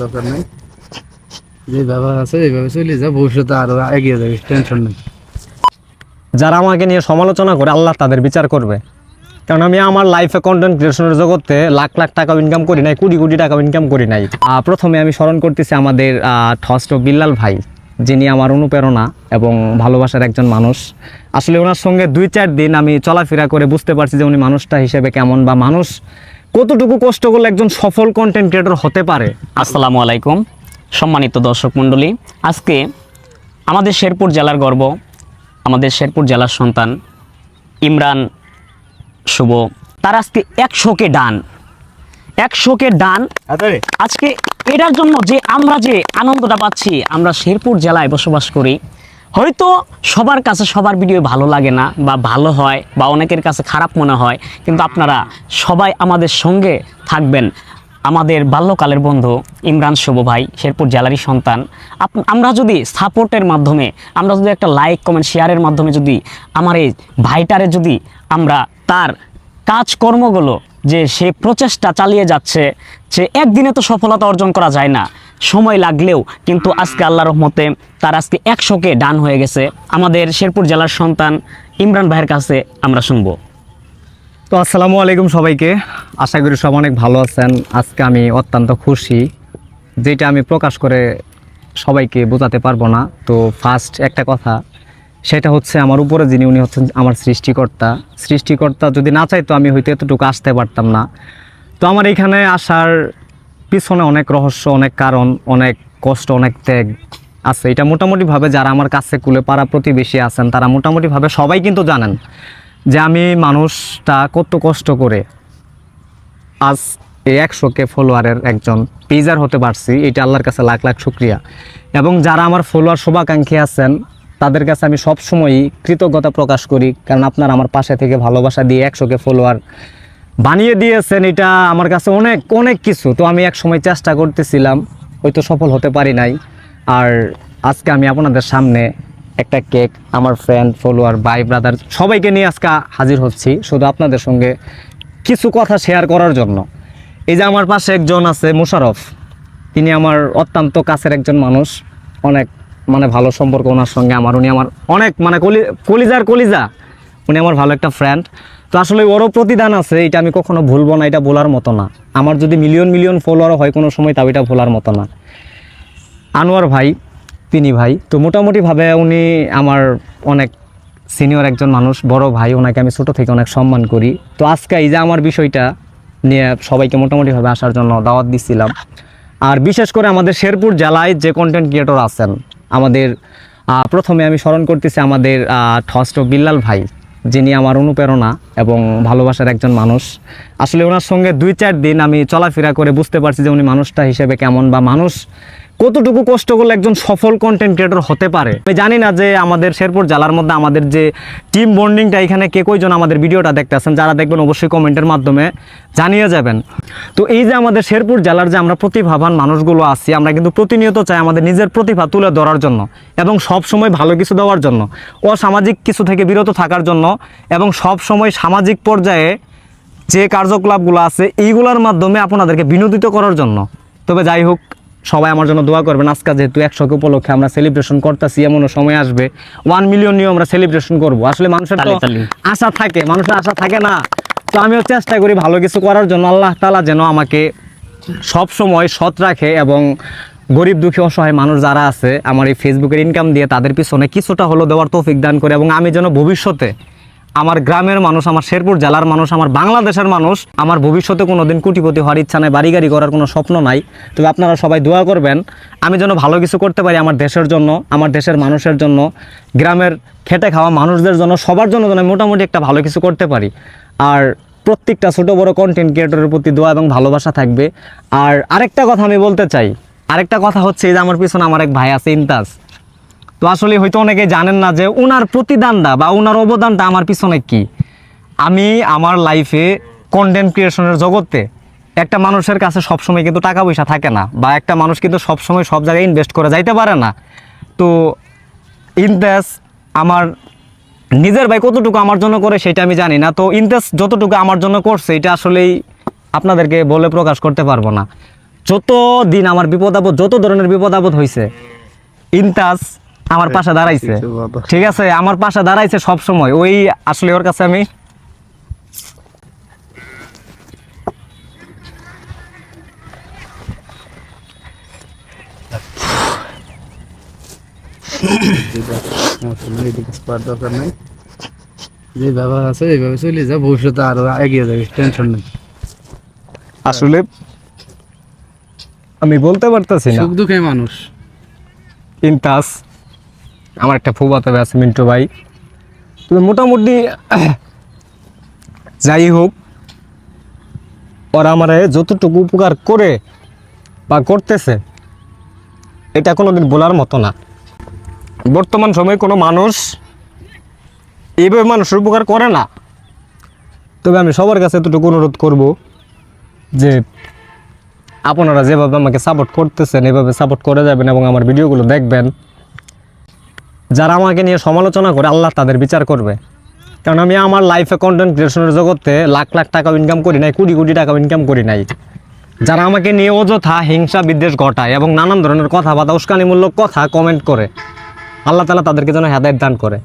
দরকার নেই আছে এইভাবে চলে যা ভবিষ্যতে আরও এগিয়ে যাবে টেনশন নেই যারা আমাকে নিয়ে সমালোচনা করে, আল্লাহ তাদের বিচার করবে। কারণ আমি আমার লাইফে কন্টেন্ট ক্রিয়েশনের জগতে লাখ লাখ টাকা ইনকাম করি নাই, কোটি কোটি টাকা ইনকাম করি নাই। প্রথমে আমি স্মরণ করতেছি আমাদের ঠস্ট বিল্লাল ভাই, যিনি আমার অনুপ্রেরণা এবং ভালোবাসার একজন মানুষ। আসলে ওনার সঙ্গে দুই চার দিন আমি চলাফেরা করে বুঝতে পারছি যে উনি মানুষটা হিসেবে কেমন বা মানুষ। কতটুকু কষ্ট করলে একজন সফল কন্টেন্ট ক্রিয়েটর হতে পারে? আসসালামু আলাইকুম সম্মানিত দর্শক মণ্ডলী। আজকে আমাদের শেরপুর জেলার গর্ব আমাদের শেরপুর জেলার সন্তান ইমরান শুভ। তার আজকে একশোকে ডান একশোকে ডান আজকে এটার জন্য যে আমরা যে আনন্দটা পাচ্ছি আমরা শেরপুর জেলায় বসবাস করি হয়তো সবার কাছে সবার ভিডিও ভালো লাগে না বা ভালো হয় বা অনেকের কাছে খারাপ মনে হয়, কিন্তু আপনারা সবাই আমাদের সঙ্গে থাকবেন। আমাদের বাল্যকালের বন্ধু ইমরান শুভ ভাই, শেরপুর জেলারই সন্তান। আপ- আমরা যদি সাপোর্টের মাধ্যমে, আমরা যদি একটা লাইক কমেন্ট শেয়ারের মাধ্যমে যদি আমার এই ভাইটারে যদি আমরা তার কাজকর্মগুলো যে সে প্রচেষ্টা চালিয়ে যাচ্ছে, যে একদিনে তো সফলতা অর্জন করা যায় না সময় লাগলেও কিন্তু আজকে আল্লাহ রহমতে তার আজকে একশোকে ডান হয়ে গেছে। আমাদের শেরপুর জেলার সন্তান ইমরান ভাইয়ের কাছে আমরা শুনব। তো আসসালামু আলাইকুম সবাইকে। আশা করি সব অনেক ভালো আছেন। আজকে আমি অত্যন্ত খুশি, যেটা আমি প্রকাশ করে সবাইকে বোঝাতে পারব না। তো ফার্স্ট একটা কথা, সেটা হচ্ছে আমার উপরে যিনি, উনি হচ্ছেন আমার সৃষ্টিকর্তা। সৃষ্টিকর্তা যদি না চাইতো আমি হয়তো এতটুকু আসতে পারতাম না। তো আমার এখানে আসার পিছনে অনেক রহস্য, অনেক কারণ, অনেক কষ্ট, অনেক ত্যাগ আছে। এটা মোটামুটিভাবে যারা আমার কাছে কুলে পাড়া প্রতিবেশী আছেন, তারা মোটামুটিভাবে সবাই কিন্তু জানেন যে আমি মানুষটা কত কষ্ট করে আজ এই একশোকে ফলোয়ারের একজন পেজার হতে পারছি। এটা আল্লাহর কাছে লাখ লাখ শুক্রিয়া। এবং যারা আমার ফলোয়ার শুভাকাঙ্ক্ষী আছেন, তাদের কাছে আমি সবসময়ই কৃতজ্ঞতা প্রকাশ করি। কারণ আপনারা আমার পাশে থেকে ভালোবাসা দিয়ে একশোকে ফলোয়ার বানিয়ে দিয়েছেন, এটা আমার কাছে অনেক অনেক কিছু। তো আমি এক সময় চেষ্টা করতেছিলাম, হয়তো সফল হতে পারি নাই। আর আজকে আমি আপনাদের সামনে একটা কেক, আমার ফ্রেন্ড ফলোয়ার ভাই ব্রাদার সবাইকে নিয়ে আজকে হাজির হচ্ছি, শুধু আপনাদের সঙ্গে কিছু কথা শেয়ার করার জন্য। এই যে আমার পাশে একজন আছে মুশারফ তিনি আমার অত্যন্ত কাছের একজন মানুষ, অনেক মানে ভালো সম্পর্ক ওনার সঙ্গে। আমার, উনি আমার অনেক মানে কলি, কলিজার কলিজা। উনি আমার ভালো একটা ফ্রেন্ড তো আসলে ওরও প্রতিদান আছে, এটা আমি কখনো ভুলবো না, এটা বলার মতো না। আমার যদি মিলিয়ন মিলিয়ন ফলোয়ার হয় কোনো সময়, তাও এটা ভোলার মতো না। আনোয়ার ভাই, তিনি ভাই, তো মোটামুটিভাবে উনি আমার অনেক সিনিয়র একজন মানুষ, বড় ভাই, ওনাকে আমি ছোটো থেকে অনেক সম্মান করি। তো আজকে এই যে আমার বিষয়টা নিয়ে সবাইকে মোটামুটিভাবে আসার জন্য দাওয়াত দিচ্ছিলাম আর বিশেষ করে আমাদের শেরপুর জেলায় যে কন্টেন্ট ক্রিয়েটর আছেন, আমাদের প্রথমে আমি স্মরণ করতেছি আমাদের ঠস্ট বিল্লাল ভাই। যিনি আমার অনুপ্রেরণা এবং ভালোবাসার একজন মানুষ। আসলে ওনার সঙ্গে দুই চার দিন আমি চলাফেরা করে বুঝতে পারছি যে উনি মানুষটা হিসেবে কেমন বা মানুষ কতটুকু কষ্ট করলে একজন সফল কন্টেন্ট ক্রিয়েটর হতে পারে? আমি জানি না যে আমাদের শেরপুর জেলার মধ্যে আমাদের যে টিম বন্ডিংটা এখানে কে কয়জন আমাদের ভিডিওটা দেখতেছেন, যারা দেখবেন অবশ্যই কমেন্টের মাধ্যমে জানিয়ে যাবেন। তো এই যে আমাদের শেরপুর জেলার যে আমরা প্রতিভাবান মানুষগুলো আছি, আমরা কিন্তু প্রতিনিয়ত চাই আমাদের নিজের প্রতিভা তুলে ধরার জন্য এবং সব সময় ভালো কিছু দেওয়ার জন্য, অসামাজিক কিছু থেকে বিরত থাকার জন্য এবং সব সময় সামাজিক পর্যায়ে যে কার্যকলাপগুলো আছে, এইগুলোর মাধ্যমে আপনাদেরকে বিনোদিত করার জন্য। তবে যাই হোক সবাই আমার জন্য দোয়া করবেন। আজকে যেহেতু একশোকে উপলক্ষে আমরা সেলিব্রেশন করতেছি এমনও সময় আসবে। ওয়ান মিলিয়ন নিয়েও আমরা সেলিব্রেশন করব। আসলে মানুষের। আশা থাকে মানুষের আশা থাকে না। তো আমিও চেষ্টা করি ভালো কিছু করার জন্য। আল্লাহ তালা যেন আমাকে সব সময় সৎ রাখে এবং গরিব দুঃখী অসহায় মানুষ যারা আছে আমার এই ফেসবুকের ইনকাম দিয়ে তাদের পিছনে কিছুটা হলো দেওয়ার তৌফিক দান করে এবং আমি যেন ভবিষ্যতে আমার গ্রামের মানুষ, আমার শেরপুর জেলার মানুষ, আমার বাংলাদেশের মানুষ, আমার ভবিষ্যতে কোনো দিন কুটিপতি হওয়ার ইচ্ছা নাই বাড়ি গাড়ি করার কোনো স্বপ্ন নাই। তবে আপনারা সবাই দোয়া করবেন, আমি যেন ভালো কিছু করতে পারি আমার দেশের জন্য, আমার দেশের মানুষের জন্য, গ্রামের খেটে খাওয়া মানুষদের জন্য, সবার জন্য যেন মোটামুটি একটা ভালো কিছু করতে পারি। আর প্রত্যেকটা ছোটো বড় কন্টেন্ট ক্রিয়েটরের প্রতি দোয়া এবং ভালোবাসা থাকবে। আর আরেকটা কথা আমি বলতে চাই, আরেকটা কথা হচ্ছে যে আমার পিছনে আমার এক ভাই আছে ইন্তাজ তো আসলে হয়তো অনেকে জানেন না যে ওনার প্রতিদানটা বা ওনার অবদানটা আমার পিছনে কি? আমি আমার লাইফে কন্টেন্ট ক্রিয়েশনের জগতে একটা মানুষের কাছে সবসময় কিন্তু টাকা পয়সা থাকে না বা একটা মানুষ কিন্তু সবসময় সব জায়গায় ইনভেস্ট করে যাইতে পারে না। তো ইনভেস আমার নিজের ভাই কতটুকু আমার জন্য করে সেটা আমি জানি না। তো ইনভেস্ট যতটুকু আমার জন্য করছে এটা আসলেই আপনাদেরকে বলে প্রকাশ করতে পারব না। যত দিন আমার বিপদ আপদ, যত ধরনের বিপদ আপদ হয়েছে ইনতাজ আমার পাশে দাঁড়াইছে। ঠিক আছে আমার পাশে দাঁড়াইছে সব সময় ওই আসলে ওর কাছে আমি দরকার নেই আছে এইভাবে চলে যা ভবিষ্যতে আরও এগিয়ে যাবে টেনশন নেই আসলে আমি বলতে পারতেছি না। সুখ দুঃখে মানুষ। ইনতাস। আমার একটা ফুবাতে আছে মিন্টু ভাই। তবে মোটামুটি যাই হোক, ওরা আমার যতটুকু উপকার করে বা করতেছে, এটা কোনোদিন বলার মতো না। বর্তমান সময়ে কোনো মানুষ এইভাবে মানুষের উপকার করে না। তবে আমি সবার কাছে এতটুকু অনুরোধ করব যে আপনারা যেভাবে আমাকে সাপোর্ট করতেছেন, এভাবে সাপোর্ট করে যাবেন এবং আমার ভিডিওগুলো দেখবেন। যারা আমাকে নিয়ে সমালোচনা করে, আল্লাহ তাদের বিচার করবে। কারণ আমি আমার লাইফে কন্টেন্ট ক্রিয়েশনের জগতে লাখ লাখ টাকা ইনকাম করি নাই কুড়ি কোটি টাকা ইনকাম করি নাই। যারা আমাকে নিয়ে অযথা হিংসা বিদ্বেষ ঘটায় এবং নানান ধরনের কথা কথাবার্তা উস্কানিমূলক কথা কমেন্ট করে, আল্লাহ তালা তাদেরকে যেন হেদায়ত দান করে।